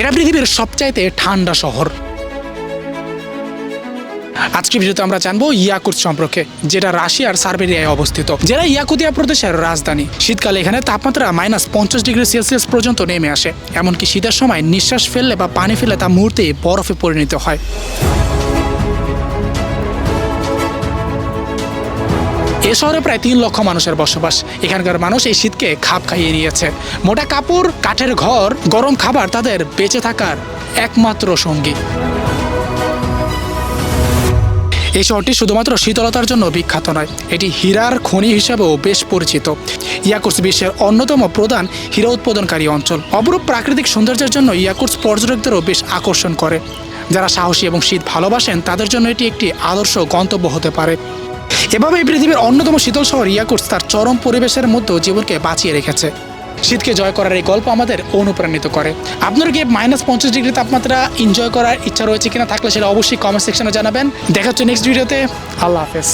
এরা পৃথিবীর সবচাইতে ঠান্ডা শহর। আজকে ভিডিওতে আমরা জানব ইয়াকুত সম্পর্কে, যেটা রাশিয়ার সার্বেরিয়ায় অবস্থিত। যেটা ইয়াকুতিয়া প্রদেশের রাজধানী। শীতকালে এখানে তাপমাত্রা মাইনাস পঞ্চাশ ডিগ্রি সেলসিয়াস পর্যন্ত নেমে আসে। এমনকি শীতের সময় নিঃশ্বাস ফেললে বা পানি ফেললে তা মুহূর্তে বরফে পরিণত হয়। এ শহরে প্রায় তিন লক্ষ মানুষের বসবাস। এখানকার মানুষ এই শীতকে খাপ খাইয়ে নিয়েছে। মোটা কাপড়, কাঠের ঘর, গরম খাবার তাদের বেঁচে থাকার একমাত্র সঙ্গী। এই শহরটি শুধুমাত্র শীতলতার জন্য বিখ্যাত নয়, এটি হীরার খনি হিসেবেও বেশ পরিচিত। ইয়াকুটস বিশ্বের অন্যতম প্রধান হীরা উৎপাদনকারী অঞ্চল। অপরূপ প্রাকৃতিক সৌন্দর্যের জন্য ইয়াকুটস পর্যটকদেরও বেশ আকর্ষণ করে। যারা সাহসী এবং শীত ভালোবাসেন, তাদের জন্য এটি একটি আদর্শ গন্তব্য হতে পারে। এভাবে পৃথিবীর অন্যতম শীতল শহর ইয়াকুটস তার চরম পরিবেশের মধ্যেও জীবনকে বাঁচিয়ে রেখেছে। শীতকে জয় করার এই গল্প আমাদের অনুপ্রাণিত করে। আপনার কি মাইনাস পঞ্চাশ ডিগ্রি তাপমাত্রা এনজয় করার ইচ্ছা রয়েছে কিনা থাকলে সেটা অবশ্যই কমেন্ট সেকশনে জানাবেন। দেখা হচ্ছে নেক্সট ভিডিওতে আল্লাহ হাফেজ।